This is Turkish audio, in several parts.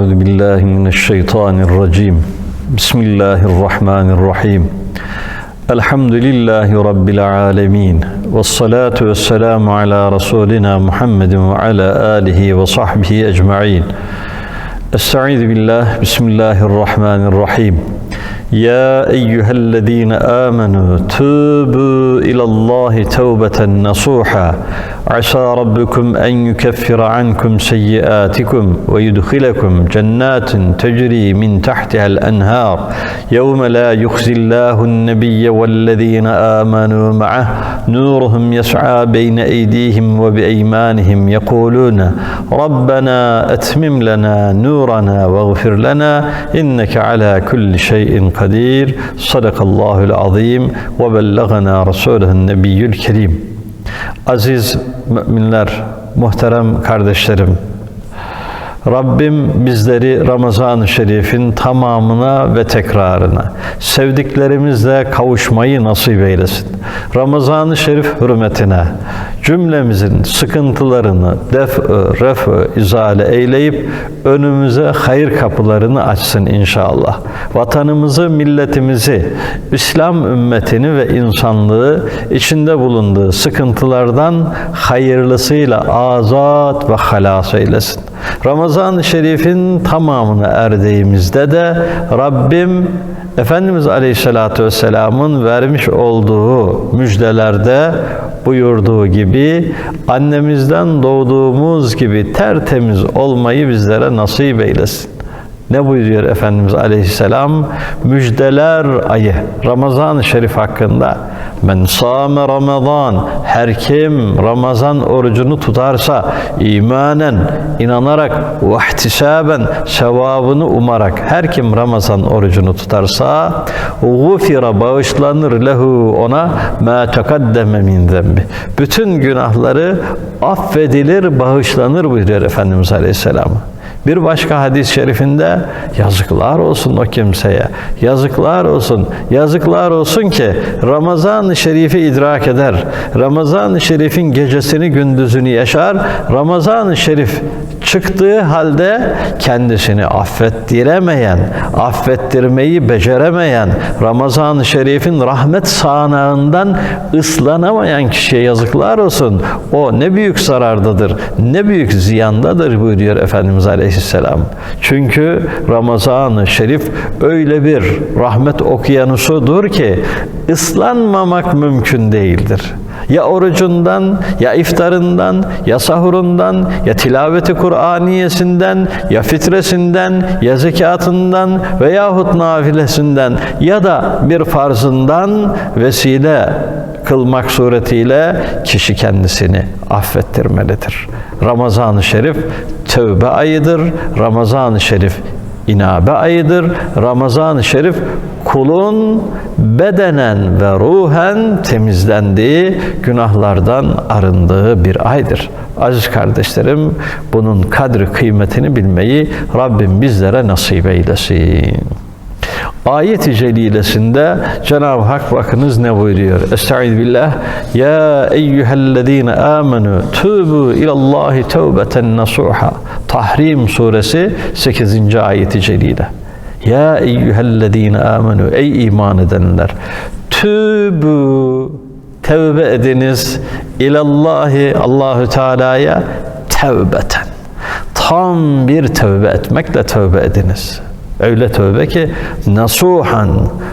أعوذ بالله من الشيطان الرجيم. بسم الله الرحمن الرحيم. الحمد لله رب العالمين والصلاة والسلام على رسولنا محمد وعلى آله وصحبه أجمعين. أستعيذ بالله بسم الله الرحمن الرحيم. يا أيها الذين آمنوا توبوا إلى الله توبة نصوحا. عسى ربكم أن يكفر عنكم سيئاتكم ويدخلكم جنات تجري من تحتها الأنهار. يوم لا يخزي الله النبي والذين آمنوا معه. نورهم يسعى بين أيديهم وبأيمانهم يقولون ربنا أتمم لنا نورنا واغفر لنا إنك على كل شيء قدير. صدق الله العظيم وبلغنا رسوله النبي الكريم. Aziz müminler, muhterem kardeşlerim, Rabbim bizleri Ramazan-ı Şerif'in tamamına ve tekrarına, sevdiklerimizle kavuşmayı nasip eylesin. Ramazan-ı Şerif hürmetine cümlemizin sıkıntılarını def-ı, ref-ı, izale eyleyip önümüze hayır kapılarını açsın inşallah. Vatanımızı, milletimizi, İslam ümmetini ve insanlığı içinde bulunduğu sıkıntılardan hayırlısıyla azat ve halas eylesin. Ramazan-ı Şerif'in tamamını erdiğimizde de Rabbim Efendimiz Aleyhisselatü Vesselam'ın vermiş olduğu müjdelerde buyurduğu gibi annemizden doğduğumuz gibi tertemiz olmayı bizlere nasip eylesin. Ne buyuruyor Efendimiz Aleyhisselam? Müjdeler ayı Ramazan-ı Şerif hakkında. Men sâme Ramazan her kim Ramazan orucunu tutarsa imanen inanarak ve ihtisaben sevabını umarak her kim Ramazan orucunu tutarsa gufira bağışlanır lehu ona ma tekaddeme min zembi. Bütün günahları affedilir, bağışlanır buyuruyor Efendimiz Aleyhisselam. Bir başka hadis-i şerifinde yazıklar olsun o kimseye. Yazıklar olsun. Yazıklar olsun ki Ramazan-ı Şerif'i idrak eder. Ramazan-ı Şerif'in gecesini gündüzünü yaşar. Ramazan-ı Şerif çıktığı halde kendisini affettiremeyen, affettirmeyi beceremeyen, Ramazan-ı Şerif'in rahmet sağanağından ıslanamayan kişiye yazıklar olsun. O ne büyük zarardadır, ne büyük ziyandadır buyuruyor Efendimiz Aleyhisselam. Çünkü Ramazan-ı Şerif öyle bir rahmet okyanusudur ki ıslanmamak mümkün değildir. Ya orucundan, ya iftarından, ya sahurundan, ya tilaveti Kur'aniyesinden, ya fitresinden, ya zekatından veyahut nafilesinden ya da bir farzından vesile kılmak suretiyle kişi kendisini affettirmelidir. Ramazan-ı Şerif tövbe ayıdır. Ramazan-ı Şerif inabe ayıdır. Ramazan-ı Şerif kulun bedenen ve ruhen temizlendiği, günahlardan arındığı bir aydır. Aziz kardeşlerim, bunun kadri kıymetini bilmeyi Rabbim bizlere nasip eylesin. Ayet-i celilesinde Cenab-ı Hak bakınız ne buyuruyor? Estaizu billah. Ya eyyühellezine amenu tubu ilallahi tevbeten nasuha. Tahrim suresi 8. ayeti celile. Ya eyyühellezine amenu ey iman edenler tübü tevbe ediniz ilallahi Allahü Teala'ya tevbeten. Tam bir tövbe etmekle tövbe ediniz. Öyle tövbe ki nasuhan,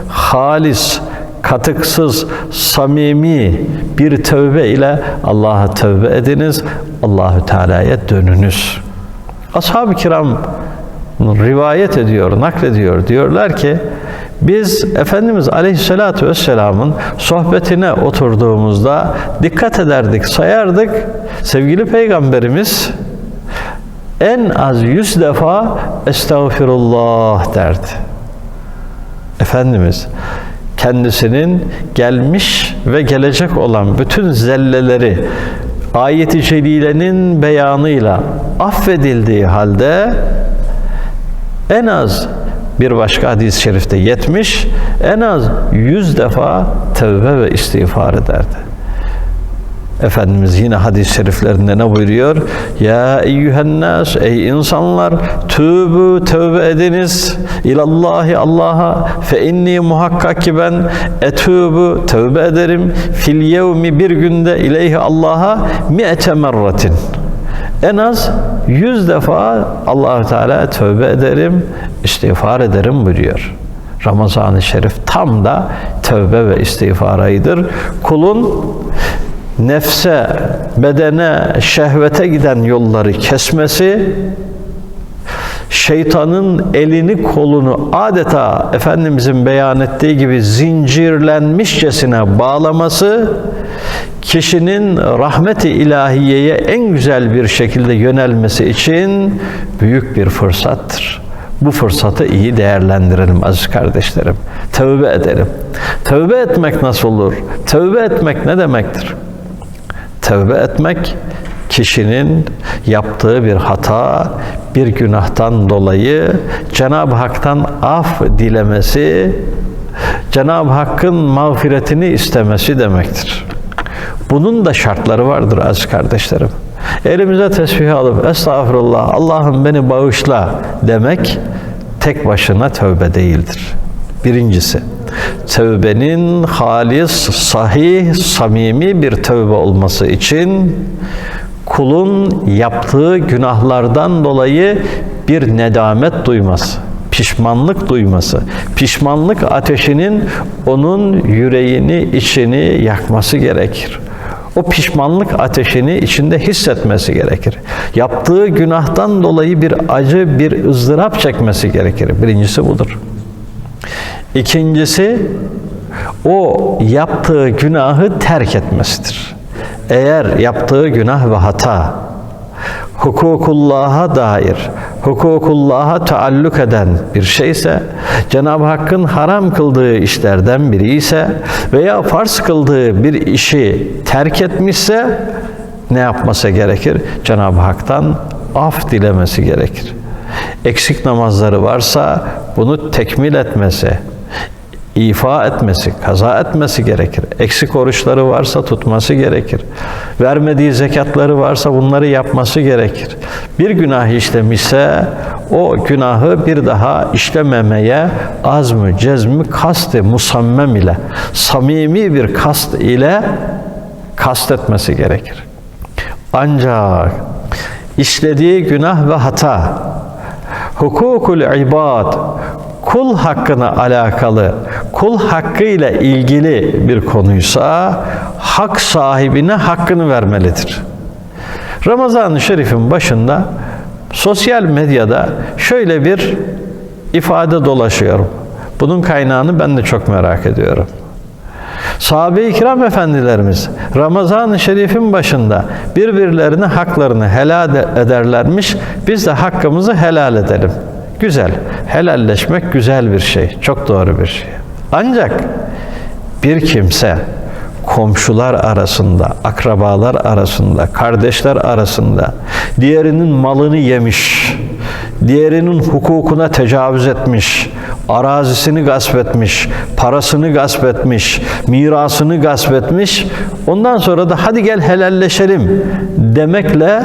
halis, katıksız, samimi bir tövbe ile Allah'a tövbe ediniz. Allahü Teala'ya dönünüz. Ashab-ı kiram rivayet ediyor, naklediyor. Diyorlar ki biz Efendimiz Aleyhisselatü Vesselam'ın sohbetine oturduğumuzda dikkat ederdik, sayardık. Sevgili Peygamberimiz en az yüz defa estağfirullah derdi. Efendimiz kendisinin gelmiş ve gelecek olan bütün zelleleri ayeti celilenin beyanıyla affedildiği halde en az bir başka hadis-i şerifte 70, en az 100 defa tevbe ve istiğfar ederdi. Efendimiz yine hadis-i şeriflerinde ne buyuruyor? Ya eyyühennas ey insanlar tövbe tövbe ediniz ilallahi Allah'a fe inni muhakkak ki ben etûbü tövbe ederim fil yevmi bir günde ileyhi Allah'a mi'ete merratin en az yüz defa allah Teala tövbe ederim, istiğfar ederim buyuruyor. Ramazan-ı Şerif tam da tövbe ve istiğfaraydır. Kulun nefse, bedene, şehvete giden yolları kesmesi, şeytanın elini kolunu adeta Efendimizin beyan ettiği gibi zincirlenmişçesine bağlaması, kişinin rahmeti ilahiyeye en güzel bir şekilde yönelmesi için büyük bir fırsattır. Bu fırsatı iyi değerlendirelim aziz kardeşlerim. Tövbe edelim. Tövbe etmek nasıl olur? Tövbe etmek ne demektir? Tövbe etmek kişinin yaptığı bir hata, bir günahtan dolayı Cenab-ı Hak'tan af dilemesi, Cenab-ı Hakk'ın mağfiretini istemesi demektir. Bunun da şartları vardır aziz kardeşlerim. Elimize tesbih alıp estağfurullah Allah'ım beni bağışla demek tek başına tövbe değildir. Birincisi, tövbenin halis, sahih, samimi bir tövbe olması için kulun yaptığı günahlardan dolayı bir nedamet duyması, pişmanlık duyması, pişmanlık ateşinin onun yüreğini, içini yakması gerekir. O pişmanlık ateşini içinde hissetmesi gerekir. Yaptığı günahtan dolayı bir acı, bir ızdırap çekmesi gerekir. Birincisi budur. İkincisi o yaptığı günahı terk etmesidir. Eğer yaptığı günah ve hata hukukullah'a dair, hukukullah'a taalluk eden bir şeyse, Cenab-ı Hakk'ın haram kıldığı işlerden biri ise veya farz kıldığı bir işi terk etmişse ne yapması gerekir? Cenab-ı Hak'tan af dilemesi gerekir. Eksik namazları varsa bunu tekmil etmesi, ifa etmesi, kaza etmesi gerekir. Eksik oruçları varsa tutması gerekir. Vermediği zekatları varsa bunları yapması gerekir. Bir günah işlemişse o günahı bir daha işlememeye azmı, cezmi, kast-ı musammem ile, samimi bir kast ile kast etmesi gerekir. Ancak işlediği günah ve hata, hukukul ibad, kul hakkına alakalı, kul hakkıyla ilgili bir konuysa hak sahibine hakkını vermelidir. Ramazan-ı Şerif'in başında sosyal medyada şöyle bir ifade dolaşıyor. Bunun kaynağını ben de çok merak ediyorum. Sahabe-i kiram efendilerimiz Ramazan-ı Şerif'in başında birbirlerine haklarını helal ederlermiş. Biz de hakkımızı helal edelim. Güzel. Helalleşmek güzel bir şey. Çok doğru bir şey. Ancak bir kimse komşular arasında, akrabalar arasında, kardeşler arasında diğerinin malını yemiş, diğerinin hukukuna tecavüz etmiş, arazisini gasp etmiş, parasını gasp etmiş, mirasını gasp etmiş. Ondan sonra da hadi gel helalleşelim demekle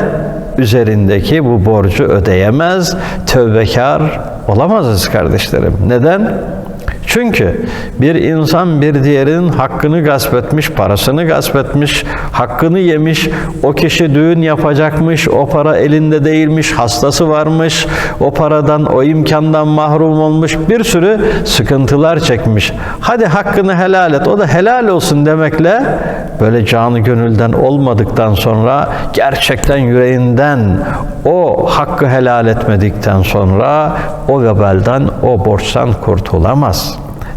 üzerindeki bu borcu ödeyemez, tövbekar olamazız kardeşlerim. Neden? Çünkü bir insan bir diğerinin hakkını gasp etmiş, parasını gasp etmiş, hakkını yemiş, o kişi düğün yapacakmış, o para elinde değilmiş, hastası varmış, o paradan, o imkandan mahrum olmuş, bir sürü sıkıntılar çekmiş. Hadi hakkını helal et, o da helal olsun demekle böyle canı gönülden olmadıktan sonra gerçekten yüreğinden o hakkı helal etmedikten sonra o vebalden, o borçtan kurtulamaz.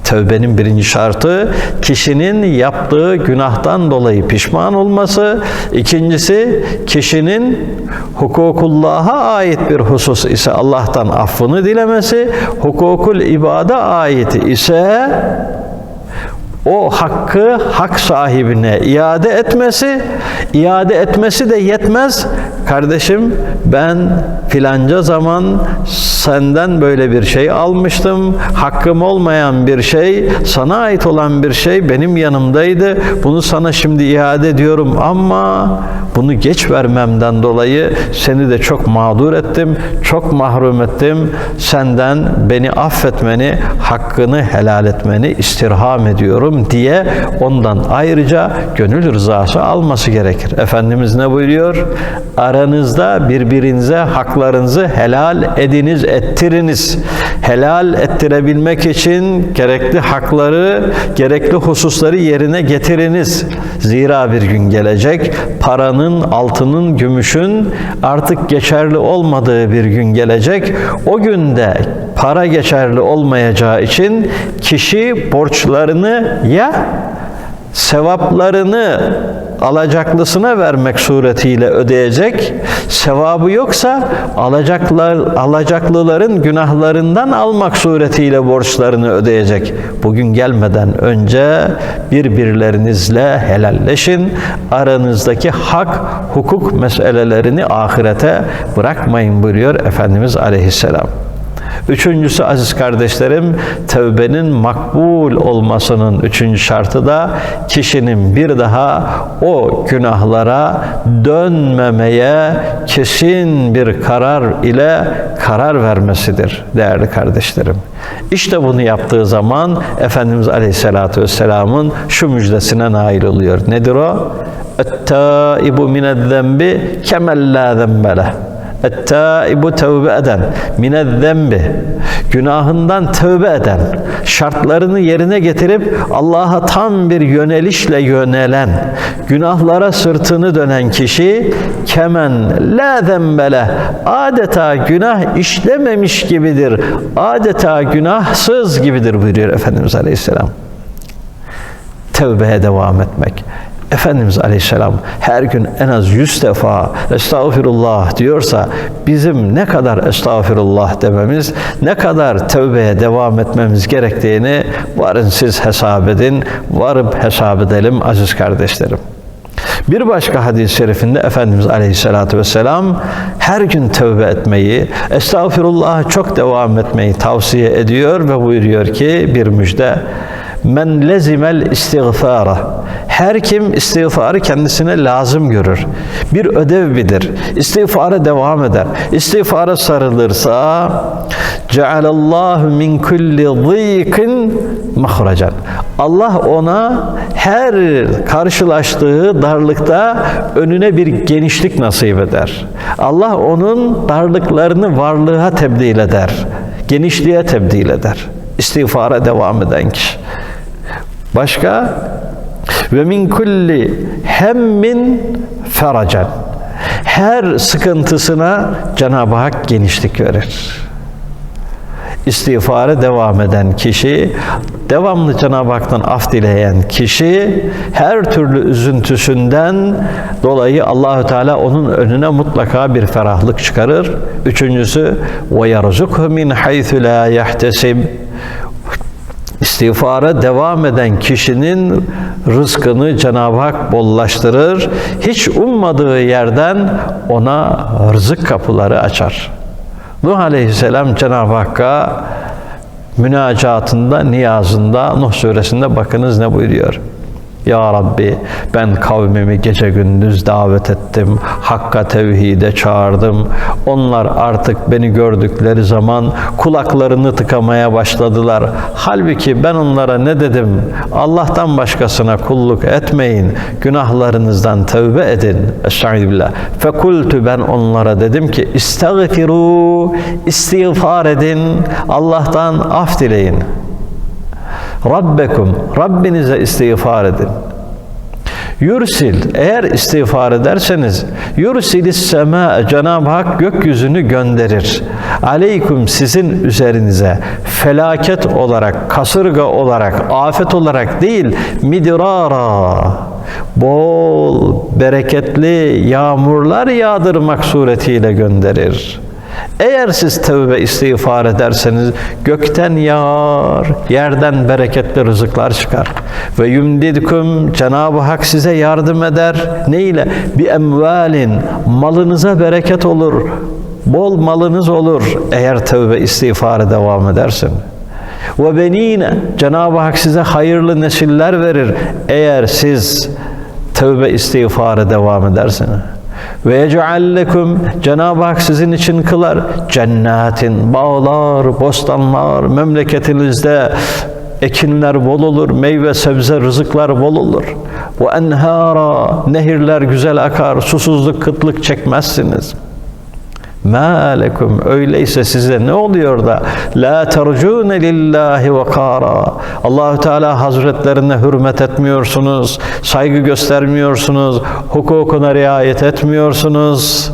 Tövbenin birinci şartı kişinin yaptığı günahtan dolayı pişman olması. İkincisi kişinin hukukullah'a ait bir husus ise Allah'tan affını dilemesi. Hukukul ibada ait ise o hakkı hak sahibine iade etmesi, iade etmesi de yetmez, Kardeşim ben filanca zaman senden böyle bir şey almıştım. Hakkım olmayan bir şey, sana ait olan bir şey benim yanımdaydı. Bunu sana şimdi iade ediyorum ama bunu geç vermemden dolayı seni de çok mağdur ettim, çok mahrum ettim. Senden beni affetmeni, hakkını helal etmeni istirham ediyorum diye ondan ayrıca gönül rızası alması gerekir. Efendimiz ne buyuruyor? Aranızda birbirinize haklarınızı helal ediniz, ettiriniz. Helal ettirebilmek için gerekli hakları, gerekli hususları yerine getiriniz. Zira bir gün gelecek paranın, altının, gümüşün artık geçerli olmadığı bir gün gelecek. O günde para geçerli olmayacağı için kişi borçlarını ya sevaplarını alacaklısına vermek suretiyle ödeyecek. Sevabı yoksa alacaklar, alacaklıların günahlarından almak suretiyle borçlarını ödeyecek. Bugün gelmeden önce birbirlerinizle helalleşin. Aranızdaki hak, hukuk meselelerini ahirete bırakmayın buyuruyor Efendimiz Aleyhisselam. Üçüncüsü aziz kardeşlerim, tevbenin makbul olmasının üçüncü şartı da kişinin bir daha o günahlara dönmemeye kesin bir karar ile karar vermesidir değerli kardeşlerim. İşte bunu yaptığı zaman Efendimiz Aleyhisselatü Vesselam'ın şu müjdesine nail oluyor. Nedir o? اَتَّائِبُ مِنَ الذَّنْبِ كَمَنْ لَا ذَنْبَ لَهُ Ettaibu tevbe eden, mined zembi, günahından tövbe eden, şartlarını yerine getirip Allah'a tam bir yönelişle yönelen, günahlara sırtını dönen kişi kemen la zembele adeta günah işlememiş gibidir. Adeta günahsız gibidir buyuruyor Efendimiz Aleyhisselam. Tevbeye devam etmek. Efendimiz Aleyhisselam her gün en az yüz defa estağfirullah diyorsa bizim ne kadar estağfirullah dememiz, ne kadar tövbeye devam etmemiz gerektiğini varın siz hesap edin, varıp hesap edelim aziz kardeşlerim. Bir başka hadis-i şerifinde Efendimiz Aleyhisselatü Vesselam her gün tövbe etmeyi, estağfirullah'a çok devam etmeyi tavsiye ediyor ve buyuruyor ki bir müjde Men lezimel istiğfara. Her kim istiğfarı kendisine lazım görür. Bir ödev bilir. İstiğfara devam eder. İstiğfara sarılırsa cealallahu min kulli zîkin mahracan. Allah ona her karşılaştığı darlıkta önüne bir genişlik nasip eder. Allah onun darlıklarını varlığa tebdil eder. Genişliğe tebdil eder. İstiğfara devam eden kişi. Başka ve min kulli hemmin feracan. Her sıkıntısına Cenab-ı Hak genişlik verir. İstiğfara devam eden kişi, devamlı Cenab-ı Hak'tan af dileyen kişi her türlü üzüntüsünden dolayı Allahü Teala onun önüne mutlaka bir ferahlık çıkarır. Üçüncüsü ve yerzukhu min haythu la İstiğfara devam eden kişinin rızkını Cenab-ı Hak bollaştırır. Hiç ummadığı yerden ona rızık kapıları açar. Nuh Aleyhisselam Cenab-ı Hakk'a münacatında, niyazında, Nuh suresinde bakınız ne buyuruyor. Ya Rabbi ben kavmimi gece gündüz davet ettim. Hakka tevhide çağırdım. Onlar artık beni gördükleri zaman kulaklarını tıkamaya başladılar. Halbuki ben onlara ne dedim? Allah'tan başkasına kulluk etmeyin. Günahlarınızdan tövbe edin. Estaizu billah. Fekultu ben onlara dedim ki istagfiru istiğfar edin. Allah'tan af dileyin. Rabbekum Rabbinize istiğfar edin. Yursil eğer istiğfar ederseniz yursilis sema Cenab-ı Hak gökyüzünü gönderir. Aleyküm sizin üzerinize felaket olarak, kasırga olarak, afet olarak değil midrara bol bereketli yağmurlar yağdırmak suretiyle gönderir. Eğer siz tövbe istiğfar ederseniz gökten yağar, yerden bereketli rızıklar çıkar. Ve yumdidkum Cenab-ı Hak size yardım eder. Ne ile? Bir emvalin malınıza bereket olur. Bol malınız olur eğer tövbe istiğfarı devam edersin. Ve benine Cenab-ı Hak size hayırlı nesiller verir eğer siz tövbe istiğfarı devam edersiniz. Ve yec'allekum Cenab-ı Hak sizin için kılar cennetin, bağlar, bostanlar, memleketinizde ekinler bol olur, meyve, sebze, rızıklar bol olur. Ve enhara, nehirler güzel akar, susuzluk, kıtlık çekmezsiniz. Ma lekum öyleyse size ne oluyor da la tercune lillahi ve kara. Allahu Teala Hazretlerine hürmet etmiyorsunuz, saygı göstermiyorsunuz, hukukuna riayet etmiyorsunuz.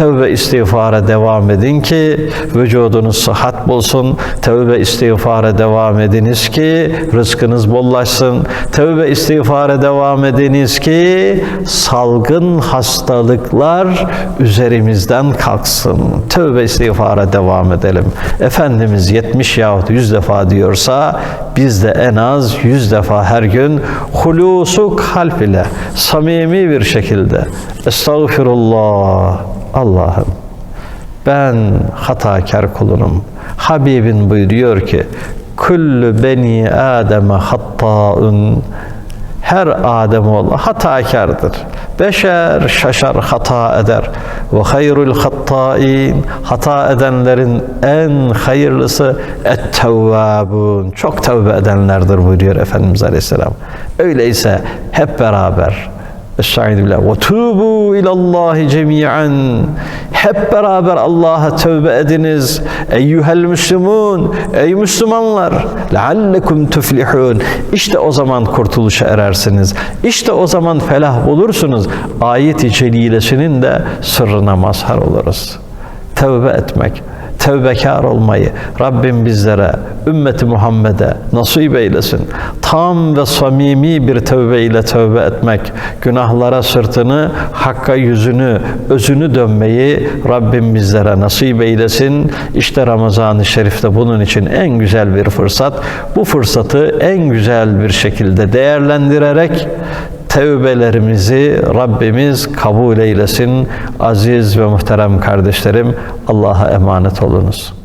Tevbe istiğfara devam edin ki vücudunuz sıhhat bulsun. Tevbe istiğfara devam ediniz ki rızkınız bollaşsın. Tevbe istiğfara devam ediniz ki salgın hastalıklar üzerimizden kalksın. Tevbe istiğfara devam edelim. Efendimiz 70 yahut 100 defa diyorsa biz de en az 100 defa her gün hulusu kalp ile samimi bir şekilde Estağfirullah Allah'ım ben hatakar kulunum. Habibin buyuruyor ki Kullu beni Adem'e hattaun her Ademoğlu hatakardır. Beşer şaşar hata eder. Ve hayrul hattain hata edenlerin en hayırlısı et-tevvabun. Çok tevbe edenlerdir buyuruyor Efendimiz Aleyhisselam. Öyleyse hep beraber Estaizu billah. Ve tubu ilallahi cemiyen. Hep beraber Allah'a tövbe ediniz. Eyyuhel müslümun. Ey Müslümanlar. Leallekum tuflihun. İşte o zaman kurtuluşa erersiniz. İşte o zaman felah bulursunuz. Ayet-i celilesinin de sırrına mazhar oluruz. Tövbe etmek tevbekar olmayı Rabbim bizlere, ümmeti Muhammed'e nasip eylesin. Tam ve samimi bir tövbe ile tövbe etmek, günahlara sırtını, hakka yüzünü, özünü dönmeyi Rabbim bizlere nasip eylesin. İşte Ramazan-ı Şerif'te bunun için en güzel bir fırsat. Bu fırsatı en güzel bir şekilde değerlendirerek tevbelerimizi Rabbimiz kabul eylesin. Aziz ve muhterem kardeşlerim Allah'a emanet olunuz.